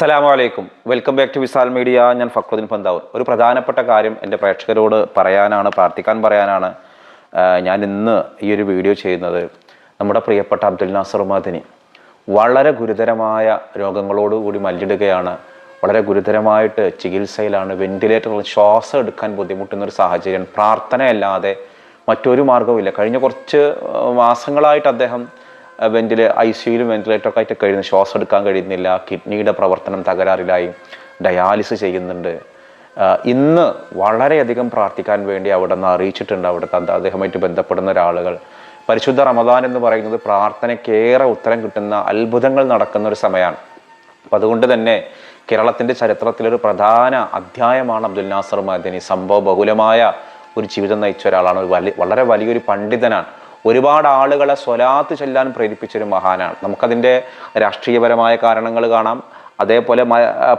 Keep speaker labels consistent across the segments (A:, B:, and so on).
A: അസ്സലാമു അലൈക്കും. Welcome back to Visal media. ഞാൻ ഫക്രുദ്ദീൻ പന്താവൂർ. ഒരു പ്രധാനപ്പെട്ട കാര്യം എന്റെ പ്രേക്ഷകരോട് പറയാനാണ് പ്രാർത്ഥിക്കാൻ പറയാനാണ് ഞാൻ ഇന്ന് ഈ ഒരു വീഡിയോ ചെയ്യുന്നത് നമ്മുടെ പ്രിയപ്പെട്ട അബ്ദുൽ നാസർ മദിനി വളരെ ഗുരുതരമായ രോഗങ്ങളോടുകൂടി മല്ലിടുകയാണ്. വളരെ ഗുരുതരമായിട്ട് ചികിത്സയിലാണ് വെന്റിലേറ്ററിൽ ശ്വാസം എടുക്കാൻ ബുദ്ധിമുട്ടുന്ന ഒരു സാഹചര്യം പ്രാർത്ഥനയല്ലാതെ മറ്റൊരു മാർഗവുമില്ല. കഴിഞ്ഞ കുറച്ച് മാസങ്ങളായിട്ട് അദ്ദേഹം വെന്റിലെ ഐ സിയിലും വെന്റിലേറ്ററൊക്കെ ആയിട്ട് കഴിയുന്നു ശ്വാസം എടുക്കാൻ കഴിയുന്നില്ല കിഡ്നിയുടെ പ്രവർത്തനം തകരാറിലായി ഡയാലിസിസ് ചെയ്യുന്നുണ്ട്. ഇന്ന് വളരെയധികം പ്രാർത്ഥിക്കാൻ വേണ്ടി അവിടെ നിന്ന് അറിയിച്ചിട്ടുണ്ട് അവിടുത്തെ അദ്ദേഹമായിട്ട് ബന്ധപ്പെടുന്ന ഒരാളുകൾ. പരിശുദ്ധ റമദാൻ എന്ന് പറയുന്നത് പ്രാർത്ഥനയ്ക്കേറെ ഉത്തരം കിട്ടുന്ന അത്ഭുതങ്ങൾ നടക്കുന്ന ഒരു സമയമാണ്. അപ്പം അതുകൊണ്ട് തന്നെ കേരളത്തിന്റെ ചരിത്രത്തിലൊരു പ്രധാന അധ്യായമാണ് അബ്ദുൽ നാസർ മദനി. സംഭവ ബഹുലമായ ഒരു ജീവിതം നയിച്ച ഒരാളാണ്. ഒരു വലിയ വളരെ വലിയൊരു പണ്ഡിതനാണ്. ഒരുപാട് ആളുകളെ സ്വലാത്ത് ചെല്ലാൻ പ്രേരിപ്പിച്ചൊരു മഹാനാണ്. നമുക്കതിന്റെ രാഷ്ട്രീയപരമായ കാരണങ്ങൾ കാണാം. അതേപോലെ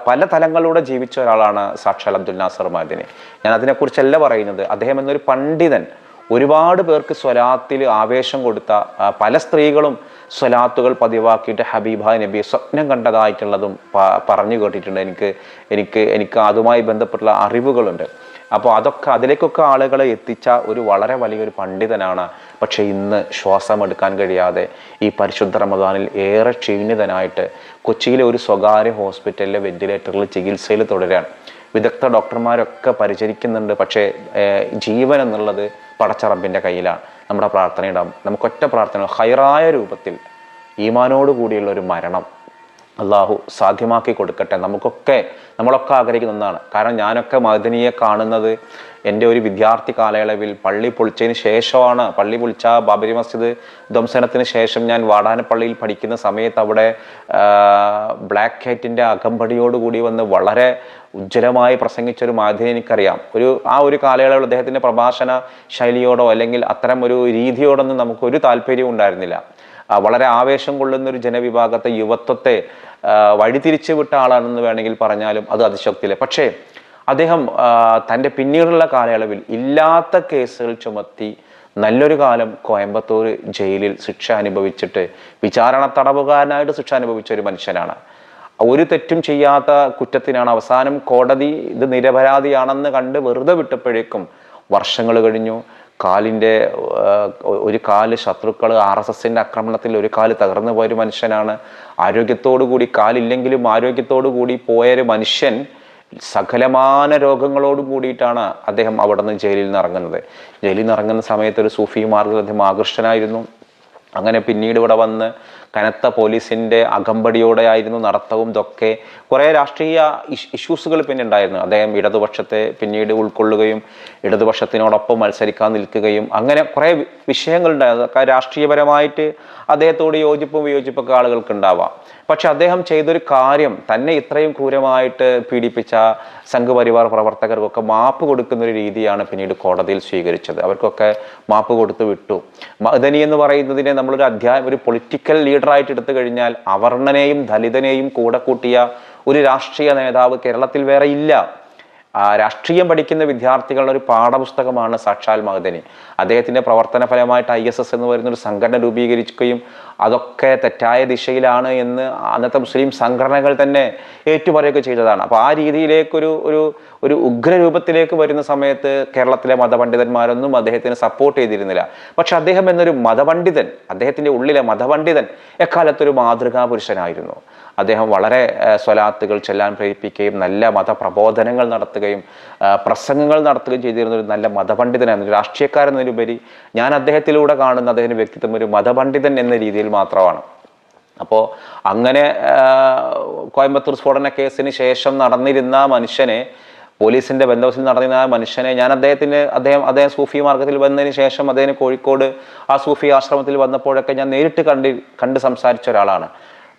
A: പല തലങ്ങളിലൂടെ ജീവിച്ച ഒരാളാണ് സാക്ഷാൽ അബ്ദുൽ നാസർ മാദിനെ. ഞാൻ അതിനെക്കുറിച്ചല്ല പറയുന്നത്. അദ്ദേഹം എന്നൊരു പണ്ഡിതൻ ഒരുപാട് പേർക്ക് സ്വലാത്തിൽ ആവേശം കൊടുത്ത പല സ്ത്രീകളും സ്വലാത്തുകൾ പതിവാക്കിയിട്ട് ഹബീബ നബി സ്വപ്നം കണ്ടതായിട്ടുള്ളതും പറഞ്ഞു കേട്ടിട്ടുണ്ട്. എനിക്ക് എനിക്ക് എനിക്ക് അതുമായി ബന്ധപ്പെട്ടുള്ള അറിവുകളുണ്ട്. അപ്പോൾ അതൊക്കെ അതിലേക്കൊക്കെ ആളുകളെ എത്തിച്ച ഒരു വളരെ വലിയൊരു പണ്ഡിതനാണ്. പക്ഷേ ഇന്ന് ശ്വാസം എടുക്കാൻ കഴിയാതെ ഈ പരിശുദ്ധ റമദാനിൽ ഏറെ ക്ഷീണിതനായിട്ട് കൊച്ചിയിലെ ഒരു സ്വകാര്യ ഹോസ്പിറ്റലിലെ വെന്റിലേറ്ററിൽ ചികിത്സയിൽ തുടരാൻ വിദഗ്ധ ഡോക്ടർമാരൊക്കെ പരിചരിക്കുന്നുണ്ട്. പക്ഷേ ജീവൻ എന്നുള്ളത് പടച്ചറബിന്റെ കയ്യിലാണ്. നമ്മുടെ പ്രാർത്ഥനയുടെ. നമുക്കൊറ്റ പ്രാർത്ഥന ഹൈറായ രൂപത്തിൽ ഈമാനോട് കൂടിയുള്ള ഒരു മരണം അള്ളാഹു സാധ്യമാക്കി കൊടുക്കട്ടെ. നമുക്കൊക്കെ നമ്മളൊക്കെ ആഗ്രഹിക്കുന്ന ഒന്നാണ്. കാരണം ഞാനൊക്കെ മദനിയെ കാണുന്നത് എന്റെ ഒരു വിദ്യാർത്ഥി കാലയളവിൽ പള്ളി പൊളിച്ചതിന് ശേഷമാണ്. പള്ളി പൊളിച്ച ബാബരി മസ്ജിദ് ധ്വംസനത്തിന് ശേഷം ഞാൻ വാടാനപ്പള്ളിയിൽ പഠിക്കുന്ന സമയത്ത് അവിടെ ബ്ലാക്ക് ഹൈറ്റിന്റെ അകമ്പടിയോടുകൂടി വന്ന് വളരെ ഉജ്ജ്വലമായി പ്രസംഗിച്ചൊരു മാധ്യമം എനിക്കറിയാം. ഒരു ആ ഒരു കാലയളവിൽ അദ്ദേഹത്തിന്റെ പ്രഭാഷണ ശൈലിയോടോ അല്ലെങ്കിൽ അത്തരം ഒരു രീതിയോടൊന്നും നമുക്കൊരു താല്പര്യവും ഉണ്ടായിരുന്നില്ല. വളരെ ആവേശം കൊള്ളുന്ന ഒരു ജനവിഭാഗത്തെ യുവത്വത്തെ വഴിതിരിച്ചു വിട്ട ആളാണെന്ന് വേണമെങ്കിൽ പറഞ്ഞാലും അത് അതിശക്തിയില്ല. പക്ഷേ അദ്ദേഹം തന്റെ പിന്നീടുള്ള കാലയളവിൽ ഇല്ലാത്ത കേസുകൾ ചുമത്തി നല്ലൊരു കാലം കോയമ്പത്തൂർ ജയിലിൽ ശിക്ഷ അനുഭവിച്ചിട്ട് വിചാരണ തടവുകാരനായിട്ട് ശിക്ഷ അനുഭവിച്ച ഒരു മനുഷ്യനാണ്. ഒരു തെറ്റും ചെയ്യാത്ത കുറ്റത്തിനാണ് അവസാനം കോടതി ഇത് നിരപരാധിയാണെന്ന് കണ്ട് വെറുതെ വിട്ടപ്പോഴേക്കും വർഷങ്ങൾ കഴിഞ്ഞു. കാലിന്റെ ഒരു കാൽ ശത്രുക്കൾ ആർ എസ് എസിന്റെ ആക്രമണത്തിൽ ഒരു കാൽ തകർന്നു പോയൊരു മനുഷ്യനാണ്. ആരോഗ്യത്തോടു കൂടി കാലില്ലെങ്കിലും ആരോഗ്യത്തോടു കൂടി പോയൊരു മനുഷ്യൻ സകലമാന രോഗങ്ങളോടും കൂടിയിട്ടാണ് അദ്ദേഹം അവിടെ നിന്ന് ജയിലിൽ നിന്ന് ഇറങ്ങുന്നത്. ജയിലിൽ നിന്ന് ഇറങ്ങുന്ന സമയത്ത് ഒരു സൂഫി മാർഗം അദ്ദേഹം ആകൃഷ്ടനായിരുന്നു. അങ്ങനെ പിന്നീട് ഇവിടെ വന്ന് കനത്ത പോലീസിന്റെ അകമ്പടിയോടെ ആയിരുന്നു നടത്തവും ഇതൊക്കെ. കുറേ രാഷ്ട്രീയ ഇഷ് ഇഷ്യൂസുകൾ പിന്നെ ഉണ്ടായിരുന്നു. അദ്ദേഹം ഇടതുപക്ഷത്തെ പിന്നീട് ഉൾക്കൊള്ളുകയും ഇടതുപക്ഷത്തിനോടൊപ്പം മത്സരിക്കാൻ നിൽക്കുകയും അങ്ങനെ കുറേ വിഷയങ്ങളുണ്ടായിരുന്നു അതൊക്കെ രാഷ്ട്രീയപരമായിട്ട് അദ്ദേഹത്തോട് യോജിപ്പും വിയോജിപ്പൊക്കെ ആളുകൾക്ക് ഉണ്ടാവാം. പക്ഷെ അദ്ദേഹം ചെയ്തൊരു കാര്യം തന്നെ ഇത്രയും ക്രൂരമായിട്ട് പീഡിപ്പിച്ച സംഘപരിവാർ പ്രവർത്തകർക്കൊക്കെ മാപ്പ് കൊടുക്കുന്ന ഒരു രീതിയാണ് പിന്നീട് കോടതിയിൽ സ്വീകരിച്ചത്. അവർക്കൊക്കെ മാപ്പ് കൊടുത്ത് വിട്ടു. മദനി എന്ന് പറയുന്നതിനെ നമ്മളൊരു അധ്യായം ഒരു പൊളിറ്റിക്കൽ ലീഡറായിട്ട് എടുത്തു കഴിഞ്ഞാൽ അവർണനെയും ദലിതനെയും കൂടെ കൂട്ടിയ ഒരു രാഷ്ട്രീയ നേതാവ് കേരളത്തിൽ വേറെ ഇല്ല. രാഷ്ട്രീയം പഠിക്കുന്ന വിദ്യാർത്ഥികളുടെ ഒരു പാഠപുസ്തകമാണ് സാക്ഷാൽ മഹദനി അദ്ദേഹത്തിന്റെ പ്രവർത്തന ഫലമായിട്ട് ഐ എസ് എസ് എന്ന് പറയുന്ന ഒരു സംഘടന രൂപീകരിക്കുകയും അതൊക്കെ തെറ്റായ ദിശയിലാണ് എന്ന് അന്നത്തെ മുസ്ലിം സംഘടനകൾ തന്നെ ഏറ്റുപറയുകയൊക്കെ ചെയ്തതാണ്. അപ്പോൾ ആ രീതിയിലേക്കൊരു ഒരു ഒരു ഉഗ്രരൂപത്തിലേക്ക് വരുന്ന സമയത്ത് കേരളത്തിലെ മതപണ്ഡിതന്മാരൊന്നും അദ്ദേഹത്തിന് സപ്പോർട്ട് ചെയ്തിരുന്നില്ല. പക്ഷെ അദ്ദേഹം എന്നൊരു മതപണ്ഡിതൻ അദ്ദേഹത്തിന്റെ ഉള്ളിലെ മതപണ്ഡിതൻ എക്കാലത്തൊരു മാതൃകാ പുരുഷനായിരുന്നു അദ്ദേഹം വളരെ സ്വലാത്തുകൾ ചെല്ലാൻ പ്രേരിപ്പിക്കുകയും നല്ല മതപ്രബോധനങ്ങൾ നടത്തുകയും പ്രസംഗങ്ങൾ നടത്തുകയും ചെയ്തിരുന്ന ഒരു നല്ല മതപണ്ഡിതനായിരുന്നു. രാഷ്ട്രീയക്കാരെന്നതിലുപരി ഞാൻ അദ്ദേഹത്തിലൂടെ കാണുന്ന അദ്ദേഹത്തിന്റെ വ്യക്തിത്വം ഒരു മതപണ്ഡിതൻ എന്ന രീതിയിൽ മാത്രമാണ്. അപ്പോൾ അങ്ങനെ കോയമ്പത്തൂർ സ്ഫോടന കേസിന് ശേഷം നടന്നിരുന്ന മനുഷ്യനെ പോലീസിന്റെ ബന്ധവസിൽ നടന്നിരുന്ന ആ മനുഷ്യനെ ഞാൻ അദ്ദേഹത്തിന് അദ്ദേഹം അദ്ദേഹം സൂഫി മാർഗത്തിൽ വന്നതിന് ശേഷം അദ്ദേഹം കോഴിക്കോട് ആ സൂഫി ആശ്രമത്തിൽ വന്നപ്പോഴൊക്കെ ഞാൻ നേരിട്ട് കണ്ട് കണ്ട് സംസാരിച്ച ഒരാളാണ്.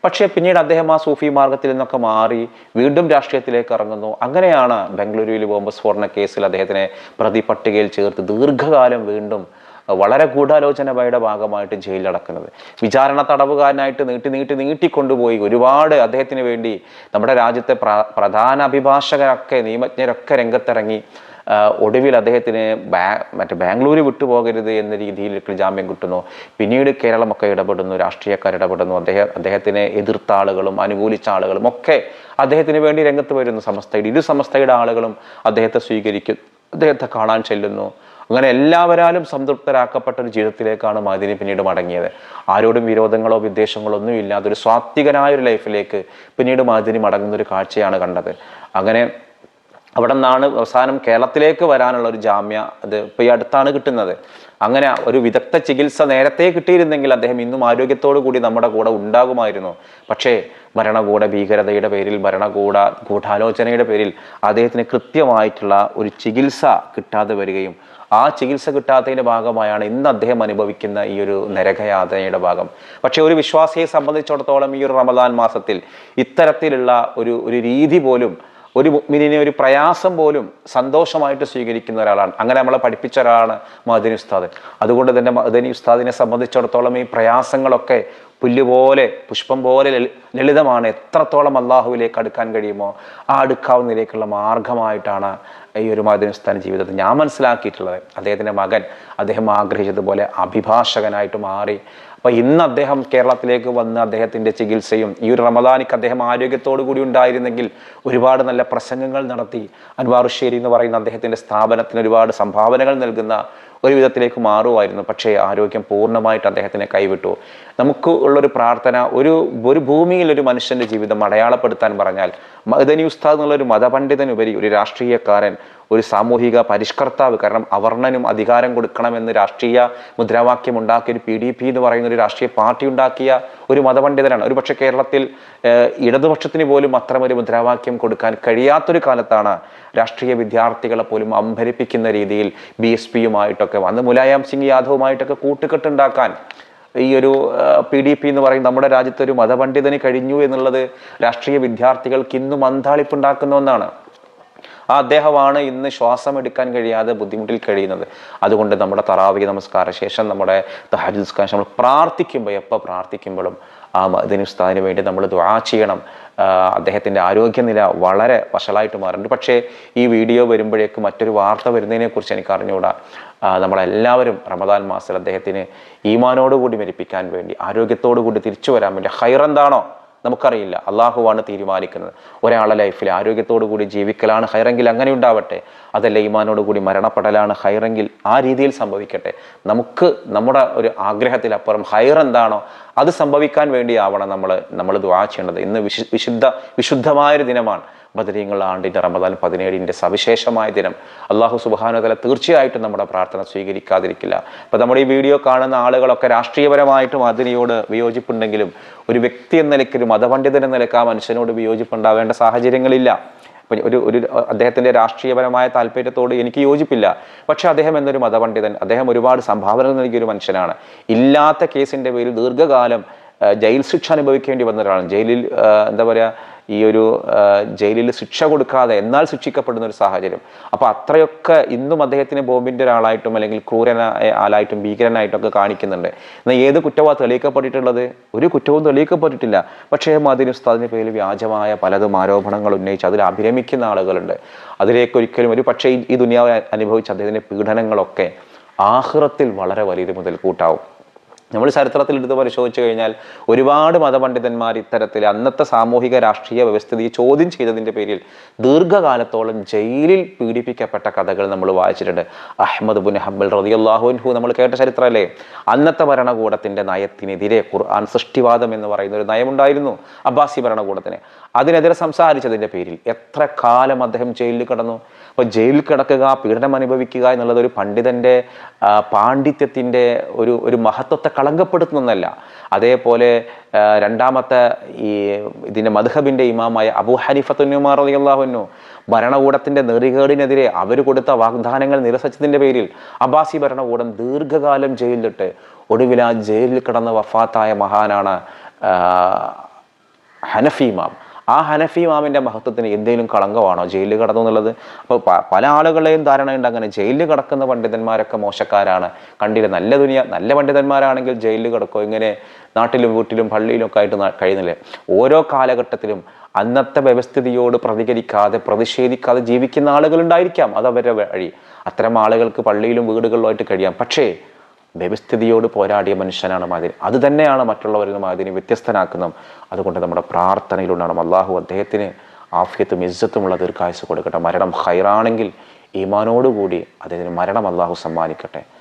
A: പക്ഷേ പിന്നീട് അദ്ദേഹം ആ സൂഫി മാർഗത്തിൽ നിന്നൊക്കെ മാറി വീണ്ടും രാഷ്ട്രീയത്തിലേക്ക് ഇറങ്ങുന്നു. അങ്ങനെയാണ് ബംഗളൂരുവിൽ ബോംബ് സ്ഫോടന കേസിൽ അദ്ദേഹത്തിനെ പ്രതി പട്ടികയിൽ ചേർത്ത് ദീർഘകാലം വീണ്ടും വളരെ ഗൂഢാലോചനയുടെ ഭാഗമായിട്ട് ജയിലിലടക്കുന്നത് വിചാരണ തടവുകാരനായിട്ട് നീട്ടി നീട്ടി നീട്ടിക്കൊണ്ടുപോയി ഒരുപാട് അദ്ദേഹത്തിന് വേണ്ടി നമ്മുടെ രാജ്യത്തെ പ്ര പ്രധാന അഭിഭാഷകരൊക്കെ നിയമജ്ഞരൊക്കെ രംഗത്തിറങ്ങി ഒടുവിൽ അദ്ദേഹത്തിന് ബാ മറ്റേ ബാംഗ്ലൂർ വിട്ടുപോകരുത് എന്ന രീതിയിൽ ജാമ്യം കിട്ടുന്നു. പിന്നീട് കേരളമൊക്കെ ഇടപെടുന്നു രാഷ്ട്രീയക്കാർ ഇടപെടുന്നു. അദ്ദേഹം അദ്ദേഹത്തിനെ എതിർത്ത ആളുകളും അനുകൂലിച്ച ആളുകളും ഒക്കെ അദ്ദേഹത്തിന് വേണ്ടി രംഗത്ത് വരുന്നു. സമസ്തയുടെ ഇരു സമസ്തയുടെ ആളുകളും അദ്ദേഹത്തെ സ്വീകരിക്കും അദ്ദേഹത്തെ കാണാൻ ചെല്ലുന്നു. അങ്ങനെ എല്ലാവരാലും സംതൃപ്തരാക്കപ്പെട്ട ഒരു ജീവിതത്തിലേക്കാണ് മദീനി പിന്നീട് മടങ്ങിയത്. ആരോടും വിരോധങ്ങളോ വിദ്വേഷങ്ങളോ ഒന്നും ഇല്ലാതെ ഒരു സ്വാത്വികനായ ഒരു ലൈഫിലേക്ക് പിന്നീട് മദീനി മടങ്ങുന്ന ഒരു കാഴ്ചയാണ് കണ്ടത്. അങ്ങനെ അവിടെ നിന്നാണ് അവസാനം കേരളത്തിലേക്ക് വരാനുള്ള ഒരു ജാമ്യ അത് ഇപ്പോൾ ഈ അടുത്താണ് കിട്ടുന്നത്. അങ്ങനെ ഒരു വിദഗ്ധ ചികിത്സ നേരത്തെ കിട്ടിയിരുന്നെങ്കിൽ അദ്ദേഹം ഇന്നും ആരോഗ്യത്തോടു കൂടി നമ്മുടെ കൂടെ ഉണ്ടാകുമായിരുന്നു. പക്ഷേ ഭരണകൂട ഭീകരതയുടെ പേരിൽ ഭരണകൂട ഗൂഢാലോചനയുടെ പേരിൽ അദ്ദേഹത്തിന് കൃത്യമായിട്ടുള്ള ഒരു ചികിത്സ കിട്ടാതെ വരികയും ആ ചികിത്സ കിട്ടാത്തതിന്റെ ഭാഗമായാണ് ഇന്ന് അദ്ദേഹം അനുഭവിക്കുന്ന ഈ ഒരു നരകയാതനയുടെ ഭാഗം. പക്ഷേ ഒരു വിശ്വാസിയെ സംബന്ധിച്ചിടത്തോളം ഈ ഒരു റമദാൻ മാസത്തിൽ ഇത്തരത്തിലുള്ള ഒരു ഒരു രീതി പോലും ഒരു മുഅ്മിനിനെ ഒരു പ്രയാസം പോലും സന്തോഷമായിട്ട് സ്വീകരിക്കുന്ന ഒരാളാണ്. അങ്ങനെ നമ്മളെ പഠിപ്പിച്ച ഒരാളാണ് മദനി ഉസ്താദ്. അതുകൊണ്ട് തന്നെ മദനി ഉസ്താദിനെ സംബന്ധിച്ചിടത്തോളം ഈ പ്രയാസങ്ങളൊക്കെ പുല്ലുപോലെ പുഷ്പം പോലെ ലളി- ലളിതമാണ് എത്രത്തോളം അള്ളാഹുവിലേക്ക് അടുക്കാൻ കഴിയുമോ ആ അടുക്കാവുന്നതിലേക്കുള്ള മാർഗമായിട്ടാണ് ഈ ഒരു മാധ്യമസ്ഥാന ജീവിതത്തിൽ ഞാൻ മനസ്സിലാക്കിയിട്ടുള്ളത്. അദ്ദേഹത്തിന്റെ മകൻ അദ്ദേഹം ആഗ്രഹിച്ചതുപോലെ അഭിഭാഷകനായിട്ട് മാറി. അപ്പോൾ ഇന്ന് അദ്ദേഹം കേരളത്തിലേക്ക് വന്ന് അദ്ദേഹത്തിന്റെ ചികിത്സയും ഈ ഒരു റമദാനിക്ക് അദ്ദേഹം ആരോഗ്യത്തോടു കൂടി ഉണ്ടായിരുന്നെങ്കിൽ ഒരുപാട് നല്ല പ്രസംഗങ്ങൾ നടത്തി. അൻവാറുശ്ശേരി എന്ന് പറയുന്ന അദ്ദേഹത്തിന്റെ സ്ഥാപനത്തിന് ഒരുപാട് സംഭാവനകൾ നൽകുന്ന ഒരു വിധത്തിലേക്ക് മാറുമായിരുന്നു പക്ഷേ ആരോഗ്യം പൂർണമായിട്ട് അദ്ദേഹത്തിനെ കൈവിട്ടു. നമുക്ക് ഉള്ളൊരു പ്രാർത്ഥന ഒരു ഒരു ഭൂമിയിൽ ഒരു മനുഷ്യന്റെ ജീവിതം അടയാളപ്പെടുത്താൻ പറഞ്ഞാൽ മദനി ഉസ്താദ് എന്നുള്ള ഒരു മതപണ്ഡിതനുപരി ഒരു രാഷ്ട്രീയക്കാരൻ ഒരു സാമൂഹിക പരിഷ്കർത്താവ്. കാരണം അവർണനും അധികാരം കൊടുക്കണമെന്ന് രാഷ്ട്രീയ മുദ്രാവാക്യം ഉണ്ടാക്കിയ ഒരു പി ഡി പി എന്ന് പറയുന്ന ഒരു രാഷ്ട്രീയ പാർട്ടി ഉണ്ടാക്കിയ ഒരു മതപണ്ഡിതനാണ്. ഒരു പക്ഷേ കേരളത്തിൽ ഇടതുപക്ഷത്തിന് പോലും അത്തരമൊരു മുദ്രാവാക്യം കൊടുക്കാൻ കഴിയാത്തൊരു കാലത്താണ് രാഷ്ട്രീയ വിദ്യാർത്ഥികളെ പോലും അമ്പരിപ്പിക്കുന്ന രീതിയിൽ ബി എസ് പിയുമായിട്ടൊക്കെ വന്ന് മുലായം സിംഗ് യാദവുമായിട്ടൊക്കെ കൂട്ടുകെട്ടുണ്ടാക്കാൻ ഈ ഒരു പി ഡി പി എന്ന് പറയും നമ്മുടെ രാജ്യത്ത് ഒരു മതപണ്ഡിതന് കഴിഞ്ഞു എന്നുള്ളത് രാഷ്ട്രീയ വിദ്യാർത്ഥികൾക്ക് ഇന്നും അന്താളിപ്പുണ്ടാക്കുന്ന ഒന്നാണ്. ആ അദ്ദേഹമാണ് ഇന്ന് ശ്വാസം എടുക്കാൻ കഴിയാതെ ബുദ്ധിമുട്ടിൽ കഴിയുന്നത്. അതുകൊണ്ട് നമ്മുടെ തറാവിക നമസ്കാര ശേഷം നമ്മുടെ തഹാജ് നമസ്കാരം നമ്മൾ പ്രാർത്ഥിക്കുമ്പോൾ എപ്പോൾ പ്രാർത്ഥിക്കുമ്പോഴും ആ മദിനുസ്താദിന് വേണ്ടി നമ്മൾ ദ്വാ ചെയ്യണം. അദ്ദേഹത്തിന്റെ ആരോഗ്യനില വളരെ വഷളായിട്ട് മാറുന്നുണ്ട്. പക്ഷേ ഈ വീഡിയോ വരുമ്പോഴേക്ക് മറ്റൊരു വാർത്ത വരുന്നതിനെക്കുറിച്ച് എനിക്ക് അറിഞ്ഞുകൂടാ. നമ്മളെല്ലാവരും റമദാൻ മാസത്തിൽ അദ്ദേഹത്തിന് ഈമാനോടുകൂടി മരിപ്പിക്കാൻ വേണ്ടി ആരോഗ്യത്തോടു കൂടി തിരിച്ചു വരാൻ വേണ്ടി ഹൈറെന്താണോ നമുക്കറിയില്ല. അള്ളാഹുവാണ് തീരുമാനിക്കുന്നത്. ഒരാളെ ലൈഫിൽ ആരോഗ്യത്തോടു കൂടി ജീവിക്കലാണ് ഹൈറെങ്കിൽ അങ്ങനെ ഉണ്ടാവട്ടെ. അതല്ല ഈമാനോട് കൂടി മരണപ്പെടലാണ് ഹൈറെങ്കിൽ ആ രീതിയിൽ സംഭവിക്കട്ടെ. നമുക്ക് നമ്മുടെ ഒരു ആഗ്രഹത്തിലപ്പുറം ഹൈർ എന്താണോ അത് സംഭവിക്കാൻ വേണ്ടിയാവണം നമ്മൾ നമ്മൾ ദ്വാ ചെയ്യേണ്ടത്. ഇന്ന് വിശു വിശുദ്ധ വിശുദ്ധമായൊരു ദിനമാണ്. ബദരീങ്ങളുടെ ആണ്ടിന്റെ റമദാൻ പതിനേഴിന്റെ സവിശേഷമായ ദിനം. അള്ളാഹു സുബാനുതല തീർച്ചയായിട്ടും നമ്മുടെ പ്രാർത്ഥന സ്വീകരിക്കാതിരിക്കില്ല. അപ്പോൾ നമ്മുടെ ഈ വീഡിയോ കാണുന്ന ആളുകളൊക്കെ രാഷ്ട്രീയപരമായിട്ടും അതിനോട് വിയോജിപ്പുണ്ടെങ്കിലും ഒരു വ്യക്തി എന്ന നിലയ്ക്ക് ഒരു മതപണ്ഡിതൻ എന്ന നിലയ്ക്ക് ആ മനുഷ്യനോട് വിയോജിപ്പുണ്ടാവേണ്ട സാഹചര്യങ്ങളില്ല. ഇപ്പം ഒരു ഒരു അദ്ദേഹത്തിന്റെ രാഷ്ട്രീയപരമായ താല്പര്യത്തോട് എനിക്ക് യോജിപ്പില്ല. പക്ഷേ അദ്ദേഹം എന്നൊരു മതപണ്ഡിതൻ അദ്ദേഹം ഒരുപാട് സംഭാവനകൾ നൽകിയൊരു മനുഷ്യനാണ്. ഇല്ലാത്ത കേസിന്റെ പേരിൽ ദീർഘകാലം ജയിൽ ശിക്ഷ അനുഭവിക്കേണ്ടി വന്ന ഒരാളാണ് ജയിലിൽ എന്താ പറയുക ഈ ഒരു ജയിലിൽ ശിക്ഷ കൊടുക്കാതെ എന്നാൽ ശിക്ഷിക്കപ്പെടുന്ന ഒരു സാഹചര്യം. അപ്പോൾ അത്രയൊക്കെ ഇന്നും അദ്ദേഹത്തിന് ബോംബിന്റെ ഒരാളായിട്ടും അല്ലെങ്കിൽ ക്രൂരനായ ആളായിട്ടും ഭീകരനായിട്ടും ഒക്കെ കാണിക്കുന്നുണ്ട്. എന്നാൽ ഏത് കുറ്റമാണ് തെളിയിക്കപ്പെട്ടിട്ടുള്ളത്? ഒരു കുറ്റവും തെളിയിക്കപ്പെട്ടിട്ടില്ല. പക്ഷേ മതിന് ഉസ്താദിന് പേരിൽ വ്യാജമായ പലതും ആരോപണങ്ങൾ ഉന്നയിച്ച് അതിൽ അഭിരമിക്കുന്ന ആളുകളുണ്ട്. അതിലേക്ക് ഒരിക്കലും ഒരു പക്ഷേ ഈ- ദുനിയാവ് അനുഭവിച്ച അദ്ദേഹത്തിന്റെ പീഡനങ്ങളൊക്കെ ആഹ്റത്തിൽ വളരെ വലിയ വലിയൊരു മുതൽക്കൂട്ടാവും നമ്മൾ ചരിത്രത്തിൽ എടുത്ത് പരിശോധിച്ചു കഴിഞ്ഞാൽ ഒരുപാട് മതപണ്ഡിതന്മാർ ഇത്തരത്തിൽ അന്നത്തെ സാമൂഹിക രാഷ്ട്രീയ വ്യവസ്ഥിതിയെ ചോദ്യം ചെയ്തതിന്റെ പേരിൽ ദീർഘകാലത്തോളം ജയിലിൽ പീഡിപ്പിക്കപ്പെട്ട കഥകൾ നമ്മൾ വായിച്ചിട്ടുണ്ട്. അഹമ്മദ് ബുൻ ഹംബൽ റതിയല്ലാഹുൻഹു നമ്മൾ കേട്ട ചരിത്രമല്ലേ? അന്നത്തെ ഭരണകൂടത്തിന്റെ നയത്തിനെതിരെ ഖുർആൻ സൃഷ്ടിവാദം എന്ന് പറയുന്ന ഒരു നയമുണ്ടായിരുന്നു അബ്ബാസി ഭരണകൂടത്തിന്. അതിനെതിരെ സംസാരിച്ചതിന്റെ പേരിൽ എത്ര കാലം അദ്ദേഹം ജയിലിൽ കിടന്നു? അപ്പോൾ ജയിലിൽ കിടക്കുക പീഡനം അനുഭവിക്കുക എന്നുള്ളത് ഒരു പണ്ഡിതന്റെ പാണ്ഡിത്യത്തിന്റെ ഒരു ഒരു മഹത്വത്തെ കളങ്കപ്പെടുത്തുന്നതല്ല. അതേപോലെ രണ്ടാമത്തെ ഈ ഇതിന്റെ മധുഹബിന്റെ ഇമാമായ അബു ഹരിഫത്തുന്നുമാർ അള്ളാഹുന്നു ഭരണകൂടത്തിന്റെ നെറികേടിനെതിരെ അവർ കൊടുത്ത വാഗ്ദാനങ്ങൾ നിരസിച്ചതിന്റെ പേരിൽ അബ്ബാസി ഭരണകൂടം ദീർഘകാലം ജയിലിലിട്ട് ഒടുവിൽ ആ ജയിലിൽ കിടന്ന വഫാത്തായ മഹാനാണ് ഹനഫി ഇമാം. ആ ഹനഫി ഇമാമിന്റെ മഹത്വത്തിന് എന്തെങ്കിലും കളങ്കമാണോ? ജയിലിൽ കടന്നു എന്നുള്ളത്? അപ്പോൾ പല ആളുകളെയും ധാരണയുണ്ട് അങ്ങനെ ജയിലിൽ കിടക്കുന്ന പണ്ഡിതന്മാരൊക്കെ മോശക്കാരാണ്. കണ്ടില്ല? നല്ല ദുനിയ നല്ല പണ്ഡിതന്മാരാണെങ്കിൽ ജയിലിൽ കിടക്കോ? ഇങ്ങനെ നാട്ടിലും വീട്ടിലും പള്ളിയിലും ഒക്കെ ആയിട്ട് കഴിയുന്നില്ല? ഓരോ കാലഘട്ടത്തിലും അന്നത്തെ വ്യവസ്ഥിതിയോട് പ്രതികരിക്കാതെ പ്രതിഷേധിക്കാതെ ജീവിക്കുന്ന ആളുകളുണ്ടായിരിക്കാം അത് അവരുടെ വഴി. അത്തരം ആളുകൾക്ക് പള്ളിയിലും വീടുകളിലുമായിട്ട് കഴിയാം. പക്ഷേ വ്യവസ്ഥിതിയോട് പോരാടിയ മനുഷ്യനാണ് മാതിരി അത് തന്നെയാണ് മറ്റുള്ളവരിൽ മാതിരി വ്യത്യസ്തനാക്കുന്നതും. അതുകൊണ്ട് നമ്മുടെ പ്രാർത്ഥനയിലുണ്ടാണ് അള്ളാഹു അദ്ദേഹത്തിന് ആഫിയത്തും ഇജ്ജത്തുമുള്ള ദീർഘായുസ് കൊടുക്കട്ടെ. മരണം ഹൈറാണെങ്കിൽ ഈമാനോടുകൂടി അദ്ദേഹത്തിന് മരണം അള്ളാഹു സമ്മാനിക്കട്ടെ.